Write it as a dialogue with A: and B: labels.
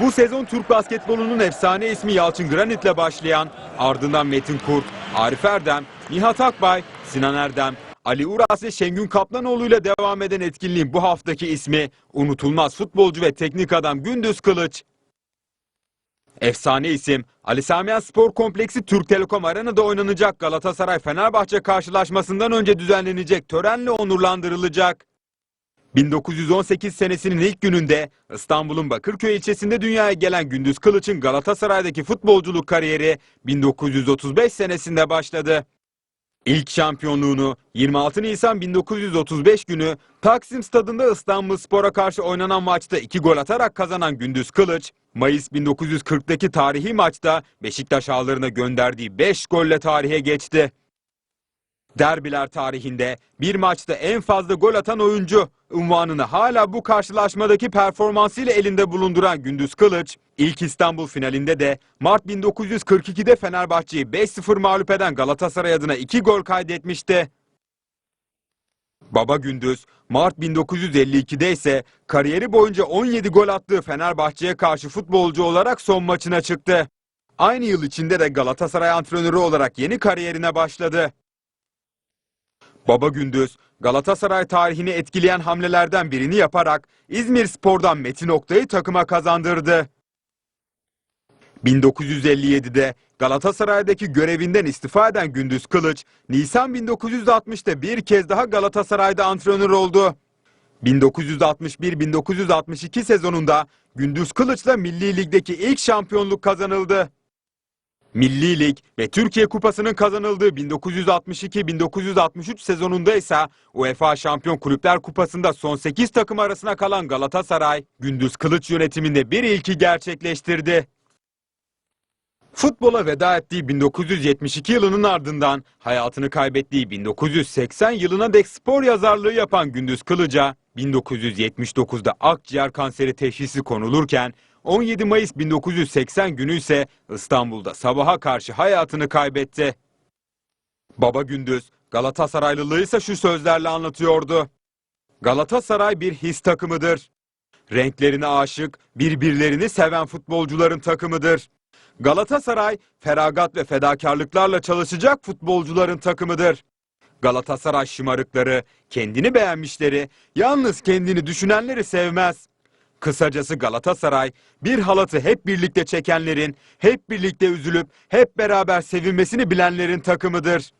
A: Bu sezon Türk basketbolunun efsane ismi Yalçın Granit'le başlayan, ardından Metin Kurt, Arif Erdem, Nihat Akbay, Sinan Erdem, Ali Uras ve Şengün Kaplanoğlu ile devam eden etkinliğin bu haftaki ismi unutulmaz futbolcu ve teknik adam Gündüz Kılıç. Efsane isim Ali Samiyen Spor Kompleksi Türk Telekom Arena'da oynanacak Galatasaray-Fenerbahçe karşılaşmasından önce düzenlenecek törenle onurlandırılacak. 1918 senesinin ilk gününde İstanbul'un Bakırköy ilçesinde dünyaya gelen Gündüz Kılıç'ın Galatasaray'daki futbolculuk kariyeri 1935 senesinde başladı. İlk şampiyonluğunu 26 Nisan 1935 günü Taksim Stadında İstanbulspor'a karşı oynanan maçta 2 gol atarak kazanan Gündüz Kılıç, Mayıs 1940'daki tarihi maçta Beşiktaş ağlarına gönderdiği 5 golle tarihe geçti. Derbiler tarihinde bir maçta en fazla gol atan oyuncu unvanını hala bu karşılaşmadaki performansıyla elinde bulunduran Gündüz Kılıç, ilk İstanbul finalinde de Mart 1942'de Fenerbahçe'yi 5-0 mağlup eden Galatasaray adına 2 gol kaydetmişti. Baba Gündüz, Mart 1952'de ise kariyeri boyunca 17 gol attığı Fenerbahçe'ye karşı futbolcu olarak son maçına çıktı. Aynı yıl içinde de Galatasaray antrenörü olarak yeni kariyerine başladı. Baba Gündüz, Galatasaray tarihini etkileyen hamlelerden birini yaparak İzmir Spor'dan Metin Oktay'ı takıma kazandırdı. 1957'de Galatasaray'daki görevinden istifa eden Gündüz Kılıç, Nisan 1960'ta bir kez daha Galatasaray'da antrenör oldu. 1961-1962 sezonunda Gündüz Kılıç'la Milli Lig'deki ilk şampiyonluk kazanıldı. Milli Lig ve Türkiye Kupası'nın kazanıldığı 1962-1963 sezonunda ise UEFA Şampiyon Kulüpler Kupası'nda son 8 takım arasına kalan Galatasaray, Gündüz Kılıç yönetiminde bir ilki gerçekleştirdi. Futbola veda ettiği 1972 yılının ardından hayatını kaybettiği 1980 yılına dek spor yazarlığı yapan Gündüz Kılıç'a 1979'da akciğer kanseri teşhisi konulurken 17 Mayıs 1980 günü ise İstanbul'da sabaha karşı hayatını kaybetti. Baba Gündüz Galatasaraylılığı ise şu sözlerle anlatıyordu. Galatasaray bir his takımıdır. Renklerine aşık, birbirlerini seven futbolcuların takımıdır. Galatasaray feragat ve fedakarlıklarla çalışacak futbolcuların takımıdır. Galatasaray şımarıkları, kendini beğenmişleri, yalnız kendini düşünenleri sevmez. Kısacası Galatasaray bir halatı hep birlikte çekenlerin, hep birlikte üzülüp hep beraber sevinmesini bilenlerin takımıdır.